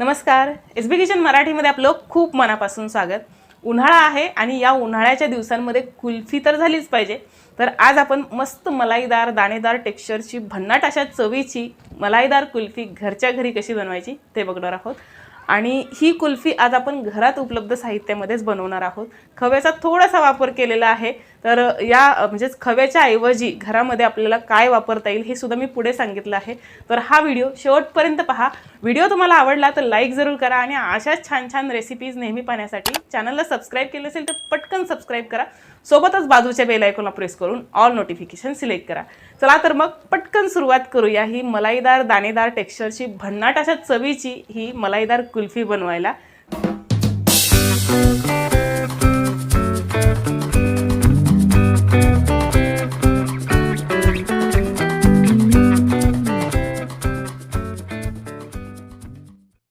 नमस्कार. एस बी किचन मराठीमध्ये आपलं खूप मनापासून स्वागत. उन्हाळा आहे आणि या उन्हाळ्याच्या दिवसांमध्ये कुल्फी तर झालीच पाहिजे. तर आज आपण मस्त मलाईदार दाणेदार टेक्स्चरची भन्नाट अशा चवीची मलाईदार कुल्फी घरच्या घरी कशी बनवायची ते बघणार आहोत. आणि ही कुल्फी आज आपण घरात उपलब्ध साहित्यामध्येच बनवणार आहोत. खव्याचा थोडासा वापर केलेला आहे. तर या म्हणजेच खव्याच्या ऐवजी घरामध्ये आपल्याला काय वापरता येईल हे सुद्धा मी पुढे सांगितलं आहे. तर हा व्हिडिओ शेवटपर्यंत पहा. व्हिडिओ तुम्हाला आवडला तर लाईक जरूर करा आणि अशाच छान छान रेसिपीज नेहमी पाहण्यासाठी चॅनलला सबस्क्राईब केलं असेल तर पटकन सबस्क्राईब करा. सोबतच बाजूच्या बेल आयकॉनला प्रेस करून ऑल नोटिफिकेशन सिलेक्ट करा. चला तर मग पटकन सुरुवात करूया ही मलाईदार दाणेदार टेक्स्चरची भन्नाट अशा चवीची ही मलाईदार कुल्फी बनवायला.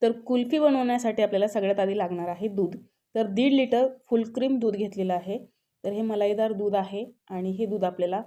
तर कुल्फी बनवण्यासाठी आपल्याला सगळ्यात आधी लागणार आहे दूध. तर दीड लिटर फुल क्रीम दूध घेतलेलं आहे. तर हे मलाईदार दूध आहे आणि हे दूध आपल्याला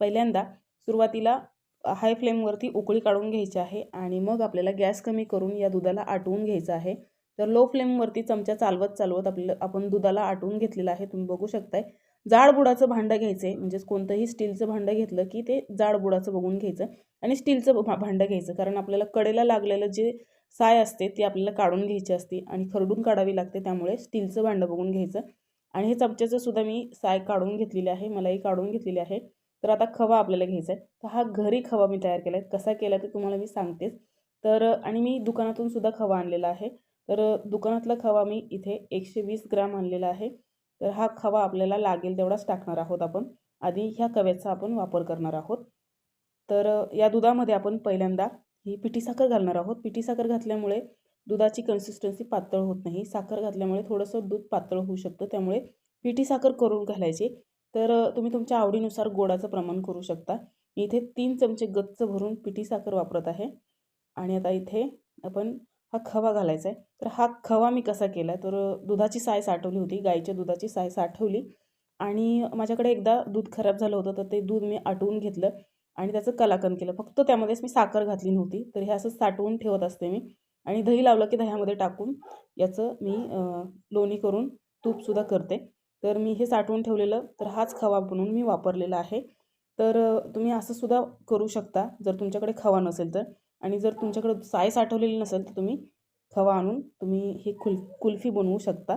पहिल्यांदा सुरुवातीला हाय फ्लेमवरती उकळी काढून घ्यायची आहे आणि मग आपल्याला गॅस कमी करून या दुधाला आटवून घ्यायचं आहे. तर लो फ्लेमवरती चमचा चालवत चालवत आपलं आपण दुधाला आटवून घेतलेलं आहे. तुम्ही बघू शकताय. जाड बुडाचं भांडं घ्यायचं आहे म्हणजेच कोणतंही स्टीलचं भांडं घेतलं की ते जाड बुडाचं बघून घ्यायचं आणि स्टीलचं भांडं घ्यायचं. कारण आपल्याला कडेला लागलेलं जे साय असते ती आपल्याला काढून घ्यायची असते आणि खरडून काढावी लागते त्यामुळे स्टीलचं भांडं बघून घ्यायचं. आणि हे चमच्याचं सुद्धा मी साय काढून घेतलेली आहे मलाही काढून घेतलेली आहे. तर आता खवा आपल्याला घ्यायचा आहे. तर हा घरी खवा मी तयार केला आहे कसा केला ते तुम्हाला मी सांगतेच. तर आणि मी दुकानातून सुद्धा खवा आणलेला आहे. तर दुकानातला खवा मी इथे एकशे वीस ग्राम आणलेला आहे. तर हा खवा आपल्याला लागेल तेवढाच टाकणार आहोत आपण. आधी ह्या खव्याचा आपण वापर करणार आहोत. तर या दुधामध्ये आपण पहिल्यांदा ही पिठी साखर घालणार आहोत. पिठी साखर घातल्यामुळे दुधाची कन्सिस्टन्सी पातळ होत नाही. साखर घातल्यामुळे थोडंसं दूध पातळ होऊ शकतं. त्यामुळे पिठी साखर करून घालायची. तर तुम्ही तुमच्या आवडीनुसार गोडाचं प्रमाण करू शकता. मी इथे तीन चमचे गच्च भरून पिठी साखर वापरत आहे. आणि आता इथे आपण हा खवा घालायचा आहे. तर हा खवा मी कसा केला तर दुधाची साय साठवली होती. गाईच्या दुधाची साय साठवली. आणि माझ्याकडे एकदा दूध खराब झालं होतं तर ते दूध मी आटवून घेतलं. आणि त्याचं कलाकंद केलं. फक्त त्यामध्येच मी साखर घातली नव्हती तर हे असं साठवून ठेवत असते मी. आणि दही लावलं की दह्यामध्ये टाकून याचं मी लोणी करून तूपसुद्धा करते. तर मी हे साठवून ठेवलेलं तर हाच खवा बनवून मी वापरलेला आहे. तर तुम्ही असं सुद्धा करू शकता जर तुमच्याकडे खवा नसेल तर. आणि जर तुमच्याकडे साय साठवलेली नसेल तर तुम्ही खवा आणून तुम्ही ही कुल कुल्फी बनवू शकता.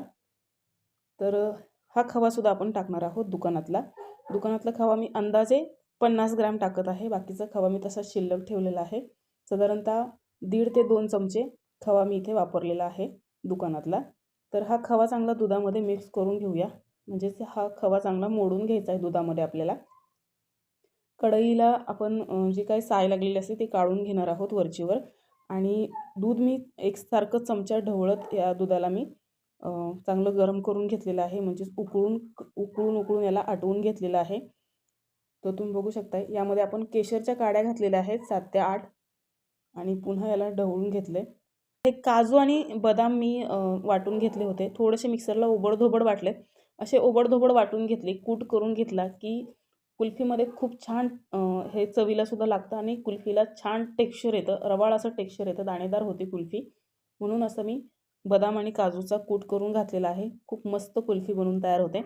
तर हा खवासुद्धा आपण टाकणार आहोत दुकानातला. दुकानातला खवा मी अंदाजे पन्नास ग्रॅम टाकत आहे. बाकीचा खवा मी तसा शिल्लक ठेवलेला आहे. साधारणतः दीड ते दोन चमचे खवा मी इथे वापरलेला आहे दुकानातला. तर हा खवा चांगला दुधामध्ये मिक्स करून घेऊया. म्हणजेच हा खवा चांगला मोडून घ्यायचा आहे दुधामध्ये आपल्याला. कढईला आपण जी काही साय लागलेली असते ती काढून घेणार आहोत वरचीवर. आणि दूध मी एकसारखं चमचा ढवळत या दुधाला मी चांगलं गरम करून घेतलेलं आहे. म्हणजेच उकळून उकळून उकळून याला आटवून घेतलेलं आहे. तर तुम्ही बघू शकताय. यामध्ये आपण केशरच्या काड्या घातलेल्या आहेत सात ते आठ. आणि पुन्हा याला ढवळून घेतले हे काजू आणि बदाम मी वाटून घेतले होते. थोडेसे मिक्सरला ओबडधोबड वाटले असे ओबडधोबड वाटून घेतले कूट करून घेतला की कुल्फीमध्ये खूप छान हे चवीलासुद्धा लागतं आणि कुल्फीला छान टेक्स्चर येतं. रवाळ असं टेक्स्चर येतं. दाणेदार होते कुल्फी. म्हणून असं मी बदाम आणि काजूचा कूट करून घातलेला आहे. खूप मस्त कुल्फी बनवून तयार होते.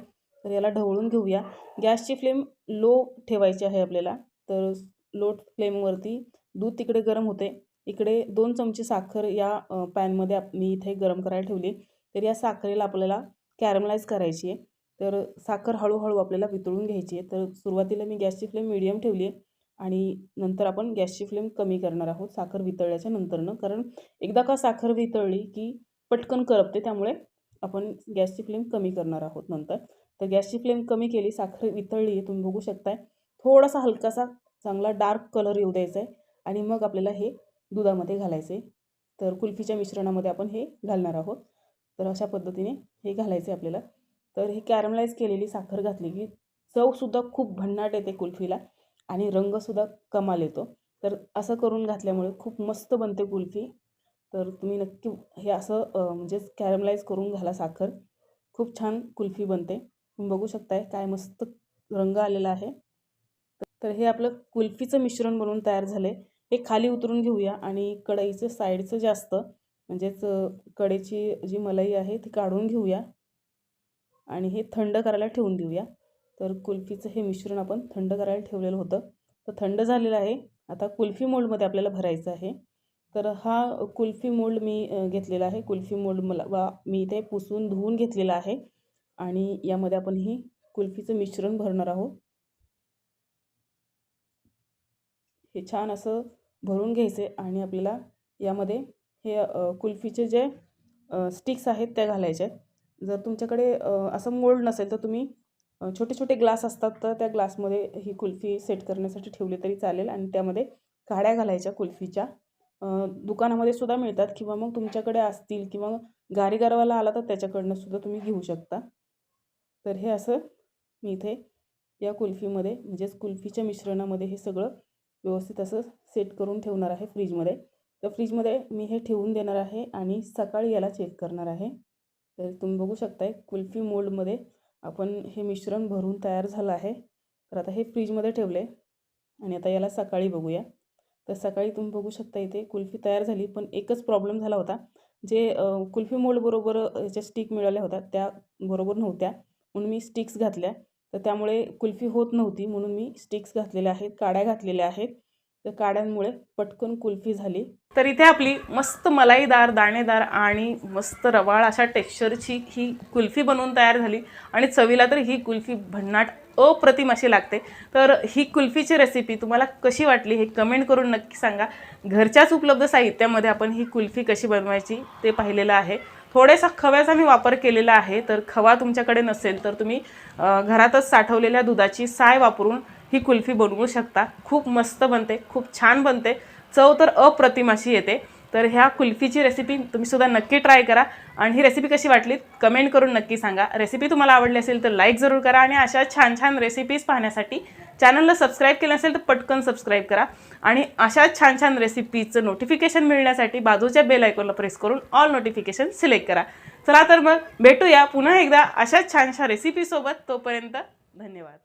तर याला ढवळून घेऊया. गॅसची फ्लेम लो ठेवायची आहे आपल्याला. तर लो फ्लेमवरती दूध तिकडे गरम होते. इकडे दोन चमचे साखर या पॅनमध्ये मी इथे गरम करायला ठेवली तर या साखरेला आपल्याला कॅरमलाइज करायची आहे. तर साखर हळूहळू आपल्याला वितळून घ्यायची आहे. तर सुरुवातीला मी गॅसची फ्लेम मिडियम ठेवली आहे आणि नंतर आपण गॅसची फ्लेम कमी करणार आहोत. साखर वितळल्याच्या नंतरनं. कारण एकदा का साखर वितळली की पटकन करपते त्यामुळे आपण गॅसची फ्लेम कमी करणार आहोत नंतर. तर गॅसची फ्लेम कमी केली साखर वितळली आहे तुम्ही बघू शकताय. थोडासा हलकासा चांगला डार्क कलर येऊ द्यायचा आहे आणि मग आपल्याला हे दुधामध्ये घालायचे तर कुल्फीच्या मिश्रणामध्ये आपण हे घालणार आहोत. तर अशा पद्धतीने हे घालायचे आपल्याला. तर हे कॅरमलाइज केलेली साखर घातली की चवसुद्धा खूप भन्नाट येते कुल्फीला आणि रंगसुद्धा कमाल येतो. तर असं करून घातल्यामुळे खूप मस्त बनते कुल्फी. तर तुम्ही नक्की हे असं म्हणजेच कॅरमलाइज करून घाला साखर. खूप छान कुल्फी बनते. बघू शकताय काय मस्त रंग आलेला आहे. तर हे आपलं कुल्फीचं मिश्रण बनवून तयार झालं आहे हे खाली उतरून घेऊया आणि कढईचं साईडचं जास्त म्हणजेच कडेची जी मलाई आहे ती काढून घेऊया आणि हे थंड करायला ठेवून देऊया. तर कुल्फीचं हे मिश्रण आपण थंड करायला ठेवलेलं होतं. तर थंड झालेलं आहे. आता कुल्फी मोल्डमध्ये आपल्याला भरायचं आहे. तर हा कुल्फी मोल्ड मी घेतलेला आहे. कुल्फी मोल्ड मला वा मी इथे पुसून धुवून घेतलेला आहे. आणि यामध्ये आपण ही कुल्फीचं मिश्रण भरणार आहोत. हे छान असं भरून घ्यायचे आणि आपल्याला यामध्ये हे कुल्फीचे जे स्टिक्स आहेत त्या घालायचे आहेत. जर तुमच्याकडे असं मोल्ड नसेल तर तुम्ही छोटे छोटे ग्लास असतात तर त्या ग्लासमध्ये ही कुल्फी सेट करण्यासाठी ठेवली तरी चालेल आणि त्यामध्ये काड्या घालायच्या कुल्फीच्या. दुकानामध्ये सुद्धा मिळतात किंवा मग तुमच्याकडे असतील किंवा गारीगारवाला आला तर त्याच्याकडनं सुद्धा तुम्ही घेऊ शकता. तर हे असं मी इथे या कुल्फीमध्ये म्हणजेच कुल्फीच्या मिश्रणामध्ये हे सगळं व्यवस्थित असं सेट करून ठेवणार आहे फ्रीजमध्ये. तर फ्रीजमध्ये मी हे ठेवून देणार आहे आणि सकाळी याला चेक करणार आहे. तर तुम्ही बघू शकताय कुल्फी मोल्डमध्ये आपण हे मिश्रण भरून तयार झालं आहे. तर आता हे फ्रीजमध्ये ठेवले आणि आता याला सकाळी बघूया. तर सकाळी तुम्ही बघू शकता इथे कुल्फी तयार झाली पण एकच प्रॉब्लेम झाला होता. जे कुल्फी मोल्डबरोबर याच्या स्टिक मिळाल्या होत्या त्या बरोबर नव्हत्या. म्हणून मी स्टिक्स घातल्या. तर त्यामुळे कुल्फी होत नव्हती म्हणून मी स्टिक्स घातलेल्या आहेत काड्या घातलेल्या आहेत. तर काड्यांमुळे पटकन कुल्फी झाली. तर इथे आपली मस्त मलाईदार दाणेदार आणि मस्त रवाळ अशा टेक्स्चरची ही कुल्फी बनवून तयार झाली. आणि चवीला तर ही कुल्फी भन्नाट अप्रतिम अशी लागते. तर ही कुल्फीची रेसिपी तुम्हाला कशी वाटली हे कमेंट करून नक्की सांगा. घरच्याच उपलब्ध साहित्यामध्ये आपण ही कुल्फी कशी बनवायची ते पाहिलेलं आहे. थोडेसा खव्याचा मी वापर केलेला आहे. तर खवा तुमच्याकडे नसेल तर तुम्ही घरातच साठवलेल्या दुधाची साय वापरून ही कुल्फी बनवू शकता. खूप मस्त बनते खूप छान बनते. चव तर अप्रतिम अशी येते. तर ह्या कुल्फीची रेसिपी तुम्हीसुद्धा नक्की ट्राय करा. आणि ही रेसिपी कशी वाटली कमेंट करून नक्की सांगा. रेसिपी तुम्हाला आवडली असेल तर लाईक जरूर करा. आणि अशा छान छान रेसिपीज पाहण्यासाठी चॅनलला सबस्क्राईब केलं असेल तर पटकन सबस्क्राईब करा. आणि अशा छान छान रेसिपीचं नोटिफिकेशन मिळण्यासाठी बाजूच्या बेल आयकॉनला प्रेस करून ऑल नोटिफिकेशन सिलेक्ट करा. चला तर मग भेटूया पुन्हा एकदा अशाच छानशा रेसिपीसोबत तोपर्यंत धन्यवाद.